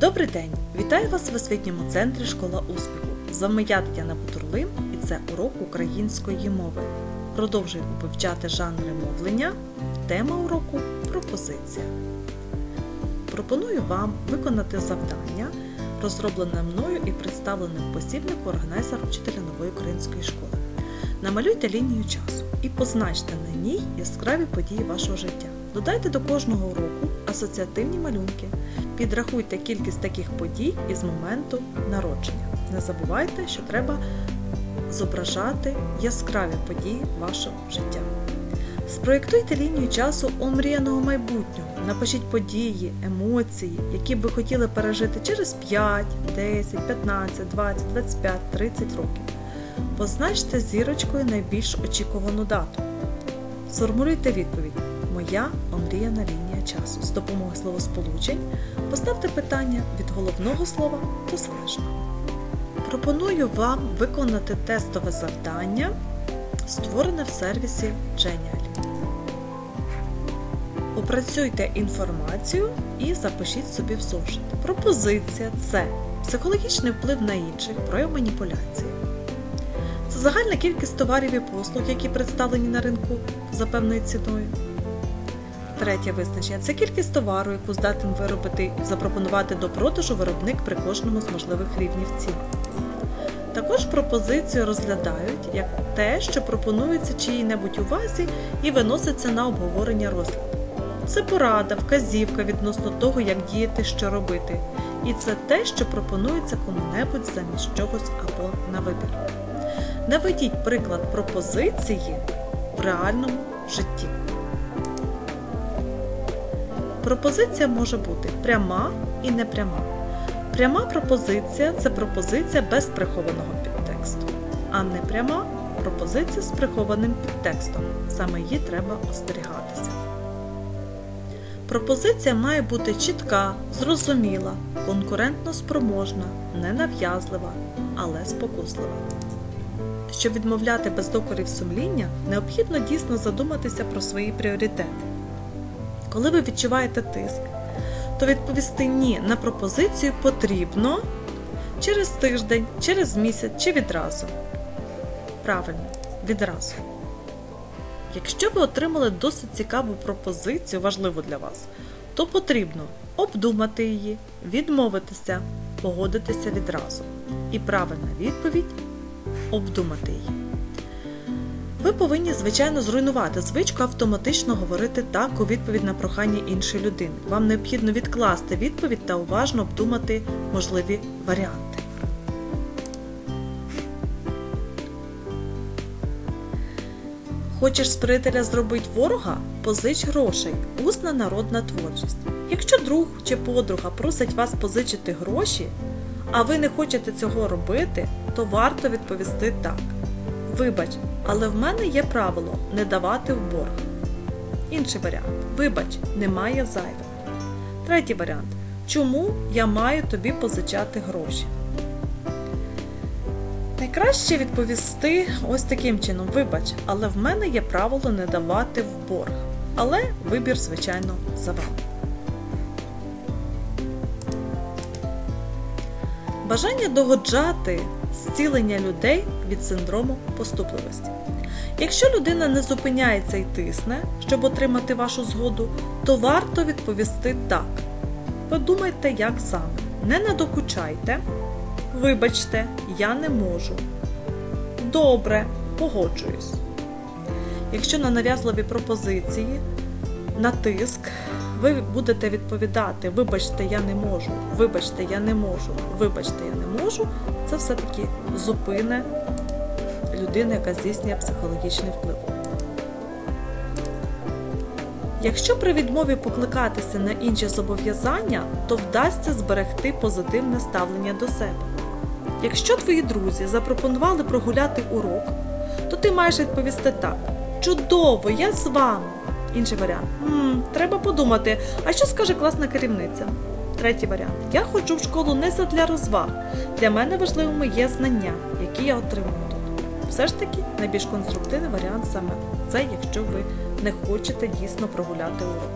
Добрий день! Вітаю вас в освітньому центрі Школа успіху. З вами я Тетяна Бутурлим і це урок української мови. Продовжуємо вивчати жанри мовлення. Тема уроку пропозиція. Пропоную вам виконати завдання, розроблене мною і представлене в посібнику органайзера вчителя нової української школи. Намалюйте лінію часу і позначте на ній яскраві події вашого життя. Додайте до кожного уроку асоціативні малюнки. Підрахуйте кількість таких подій із моменту народження. Не забувайте, що треба зображати яскраві події вашого життя. Спроєктуйте лінію часу омріяного майбутнього. Напишіть події, емоції, які б ви хотіли пережити через 5, 10, 15, 20, 25, 30 років. Позначте зірочкою найбільш очікувану дату. Сформулюйте відповідь Моя омріяна лінія часу. З допомогою словосполучень поставте питання від головного слова до залежного. Пропоную вам виконати тестове завдання, створене в сервісі Genially. Опрацюйте інформацію і запишіть собі в зошит. Пропозиція це психологічний вплив на інших, прояв маніпуляції. Це загальна кількість товарів і послуг, які представлені на ринку за певною ціною. Третє визначення це кількість товару, яку здатен виробити і запропонувати до продажу виробник при кожному з можливих рівнів цін. Також пропозицію розглядають як те, що пропонується чиїй-небудь увазі і виноситься на обговорення розгляд. Це порада, вказівка відносно того, як діяти, що робити. І це те, що пропонується кому-небудь замість чогось або на вибір. Наведіть приклад пропозиції в реальному житті. Пропозиція може бути пряма і непряма. Пряма пропозиція це пропозиція без прихованого підтексту, а непряма пропозиція з прихованим підтекстом. Саме її треба остерігатися. Пропозиція має бути чітка, зрозуміла, конкурентно спроможна, ненав'язлива, але спокуслива. Щоб відмовляти без докорів сумління, необхідно дійсно задуматися про свої пріоритети. Коли ви відчуваєте тиск, то відповісти ні на пропозицію потрібно через тиждень, через місяць чи відразу. Правильно, відразу. Якщо ви отримали досить цікаву пропозицію, важливу для вас, то потрібно обдумати її, відмовитися, погодитися відразу. І правильна відповідь обдумати її. Ви повинні, звичайно, зруйнувати звичку автоматично говорити так у відповідь на прохання іншої людини. Вам необхідно відкласти відповідь та уважно обдумати можливі варіанти. Хочеш з приятеля зробити ворога? Позич грошей. Усна народна творчість. Якщо друг чи подруга просить вас позичити гроші, а ви не хочете цього робити, то варто відповісти так. Вибач, але в мене є правило не давати в борг. Інший варіант. Вибач, немає зайвих. Третій варіант. Чому я маю тобі позичати гроші? Найкраще відповісти ось таким чином: вибач, але в мене є правило не давати в борг. Але вибір, звичайно, за вами. Бажання догоджати зцілення людей від синдрому поступливості. Якщо людина не зупиняється і тисне, щоб отримати вашу згоду, то варто відповісти так. Подумайте, як саме. Не надокучайте. Вибачте, я не можу. Добре, погоджуюсь. Якщо на нав'язливі пропозиції, на тиск, ви будете відповідати Вибачте, я не можу, вибачте, я не можу, вибачте, я не можу, це все-таки зупине людину, яка здійснює психологічний вплив. Якщо при відмові покликатися на інші зобов'язання, то вдасться зберегти позитивне ставлення до себе. Якщо твої друзі запропонували прогуляти урок, то ти маєш відповісти так: Чудово, я з вами. Інший варіант. «М, треба подумати, а що скаже класна керівниця? Третій варіант. Я ходжу в школу не задля розваг. Для мене важливими є знання, які я отримую. Все ж таки, найбільш конструктивний варіант саме це, якщо ви не хочете дійсно прогуляти урок.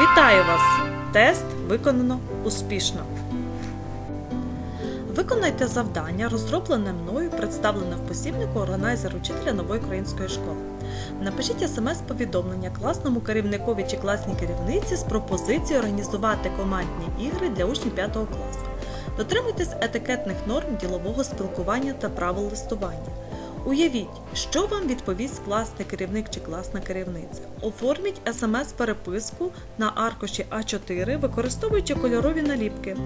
Вітаю вас! Тест виконано успішно. Виконайте завдання, розроблене мною, представлене в посібнику органайзер учителя нової української школи. Напишіть смс-повідомлення класному керівникові чи класній керівниці з пропозицією організувати командні ігри для учнів 5 класу. Дотримуйтесь етикетних норм ділового спілкування та правил листування. Уявіть, що вам відповість класний керівник чи класна керівниця. Оформіть смс-переписку на аркуші А4, використовуючи кольорові наліпки.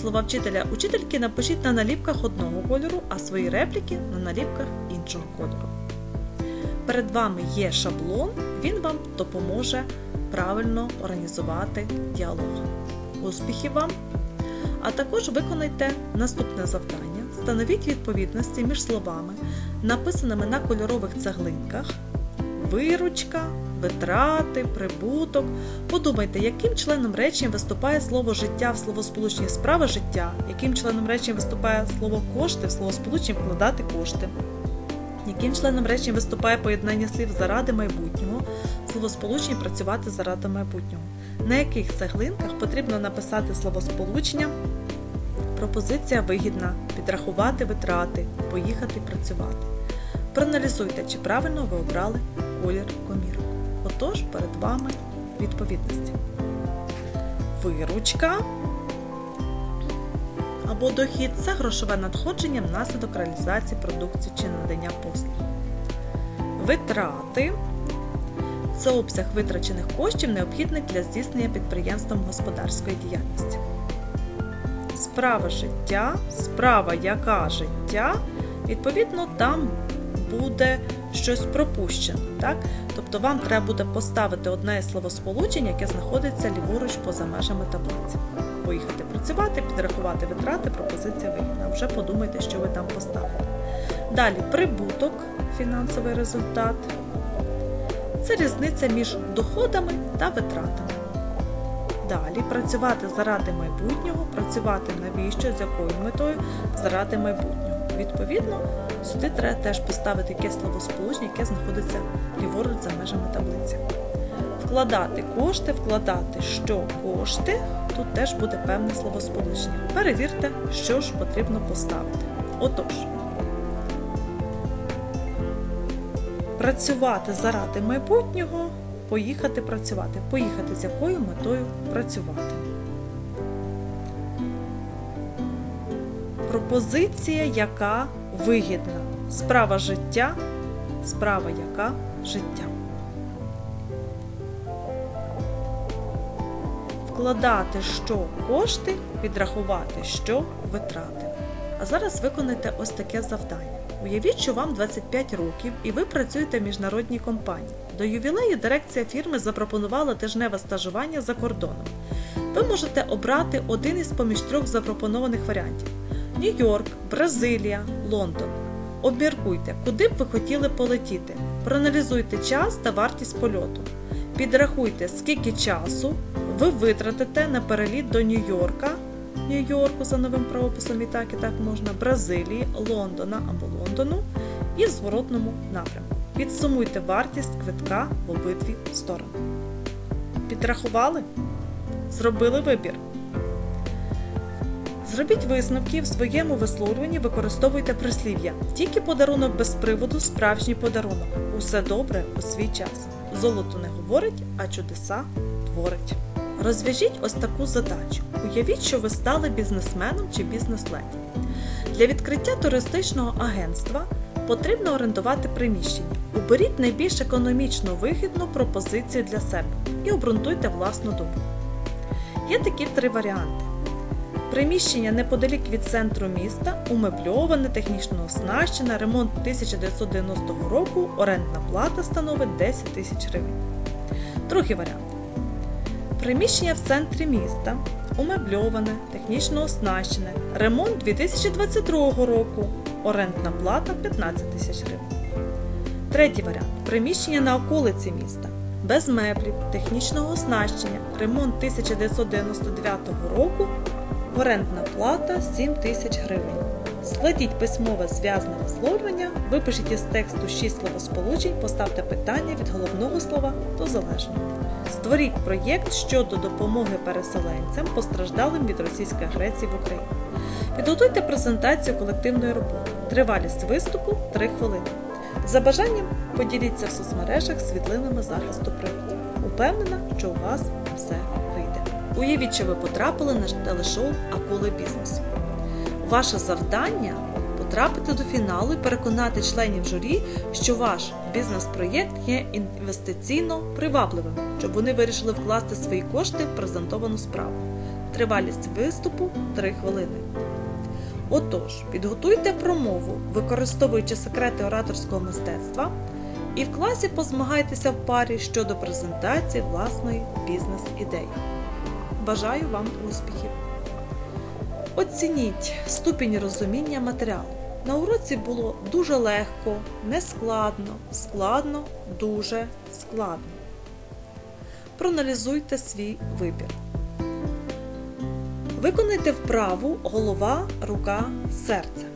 Слова вчителя учительки напишіть на наліпках одного кольору, а свої репліки на наліпках іншого кольору. Перед вами є шаблон, він вам допоможе правильно організувати діалог. Успіхів вам! А також виконайте наступне завдання. Встановіть відповідності між словами, написаними на кольорових цеглинках, виручка, витрати, прибуток. Подумайте, яким членом речення виступає слово життя в словосполученні справа життя, яким членом речення виступає слово кошти в словосполученні вкладати кошти. Яким членом речення виступає поєднання слів заради майбутнього, словосполучення працювати заради майбутнього? На яких цеглинках потрібно написати словосполучення пропозиція вигідна, підрахувати витрати, поїхати працювати. Проаналізуйте, чи правильно ви обрали колір комірок. Отож, перед вами відповідності. Виручка або дохід це грошове надходження внаслідок реалізації продукції чи надання послуг. Витрати це обсяг витрачених коштів, необхідних для здійснення підприємством господарської діяльності. Справа життя, справа яка життя, відповідно, там буде щось пропущено. Так? Тобто вам треба буде поставити одне словосполучення, яке знаходиться ліворуч поза межами таблиці. Поїхати працювати, підрахувати витрати, пропозиція вигідна. Вже подумайте, що ви там поставите. Далі прибуток, фінансовий результат. Це різниця між доходами та витратами. Далі працювати заради майбутнього, працювати навіщо, з якою метою заради майбутнього. Відповідно, сюди треба теж поставити якесь словосполучення, яке знаходиться ліворуч за межами таблиці. Вкладати кошти, вкладати що кошти, тут теж буде певне словосполучення. Перевірте, що ж потрібно поставити. Отож, працювати заради майбутнього поїхати працювати. Поїхати з якою метою працювати. Пропозиція, яка вигідна. Справа життя, справа яка життя. Вкладати що кошти, підрахувати що витрати. А зараз виконайте ось таке завдання. Уявіть, що вам 25 років і ви працюєте в міжнародній компанії. До ювілею дирекція фірми запропонувала тижневе стажування за кордоном. Ви можете обрати один із поміж трьох запропонованих варіантів: Нью-Йорк, Бразилія, Лондон. Обміркуйте, куди б ви хотіли полетіти. Проаналізуйте час та вартість польоту. Підрахуйте, скільки часу ви витратите на переліт до Нью-Йорка. Нью-Йорку за новим правописом і так і так можна, Бразилії, Лондона або Лондону і в зворотному напрямку. Підсумуйте вартість квитка в обидві сторони. Підрахували? Зробили вибір. Зробіть висновки в своєму висловлюванні, використовуйте прислів'я. Тільки подарунок без приводу справжній подарунок. Усе добре у свій час. Золото не говорить, а чудеса творить. Розв'яжіть ось таку задачу. Уявіть, що ви стали бізнесменом чи бізнес-леді. Для відкриття туристичного агентства потрібно орендувати приміщення. Оберіть найбільш економічно вигідну пропозицію для себе і обґрунтуйте власну думку. Є такі три варіанти. Приміщення неподалік від центру міста, умебльоване, технічно оснащене, ремонт 1990 року, орендна плата становить 10 тисяч гривень. Другий варіант. Приміщення в центрі міста, умебльоване, технічно оснащене, ремонт 2022 року, орендна плата 15 тисяч гривень. Третій варіант. Приміщення на околиці міста, без меблів, технічного оснащення, ремонт 1999 року, орендна плата 7 тисяч гривень. Складіть письмове зв'язне висловлювання, випишіть із тексту 6 словосполучень, поставте питання від головного слова до залежного. Створіть проєкт щодо допомоги переселенцям, постраждалим від російської агресії в Україні. Підготуйте презентацію колективної роботи. Тривалість виступу 3 хвилини. За бажанням поділіться в соцмережах світлинами захисту природи. Упевнена, що у вас все вийде. Уявіть, що ви потрапили на телешоу Акули бізнесу. Ваше завдання потрапити до фіналу і переконати членів журі, що ваш бізнес-проєкт є інвестиційно привабливим, щоб вони вирішили вкласти свої кошти в презентовану справу. Тривалість виступу 3 хвилини. Отож, підготуйте промову, використовуючи секрети ораторського мистецтва, і в класі позмагайтеся в парі щодо презентації власної бізнес-ідеї. Бажаю вам успіхів! Оцініть ступінь розуміння матеріалу. На уроці було дуже легко, нескладно, складно, дуже складно. Проаналізуйте свій вибір. Виконайте вправу голова, рука, серце.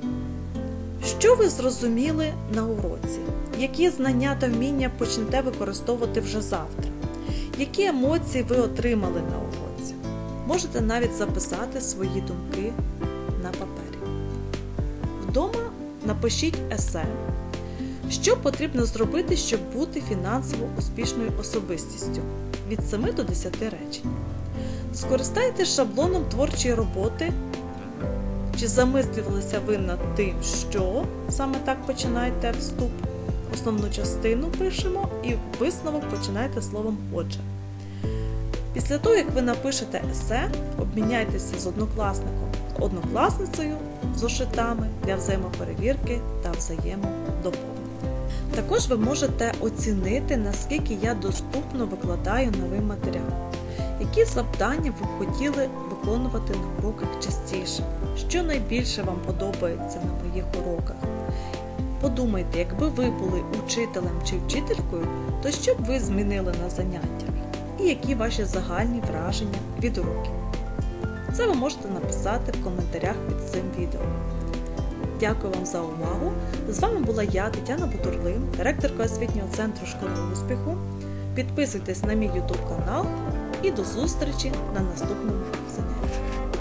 Що ви зрозуміли на уроці? Які знання та вміння почнете використовувати вже завтра? Які емоції ви отримали на уроці? Можете навіть записати свої думки на папері. Вдома напишіть есе. Що потрібно зробити, щоб бути фінансово успішною особистістю? Від 7 до 10 речень. Скористайтесь шаблоном творчої роботи. Чи замислювалися ви над тим, що саме так починаєте вступ? Основну частину пишемо і висновок починайте словом отже. Після того, як ви напишете есе, обміняйтеся з однокласником, однокласницею зошитами для взаємоперевірки та взаємодоповнення. Також ви можете оцінити, наскільки я доступно викладаю новий матеріал. Які завдання ви б хотіли виконувати на уроках частіше? Що найбільше вам подобається на моїх уроках? Подумайте, якби ви були учителем чи вчителькою, то що б ви змінили на заняттях? І які ваші загальні враження від уроків? Це ви можете написати в коментарях під цим відео. Дякую вам за увагу! З вами була я, Тетяна Бутурлин, директорка освітнього центру школи успіху. Підписуйтесь на мій YouTube канал і до зустрічі на наступному занятті.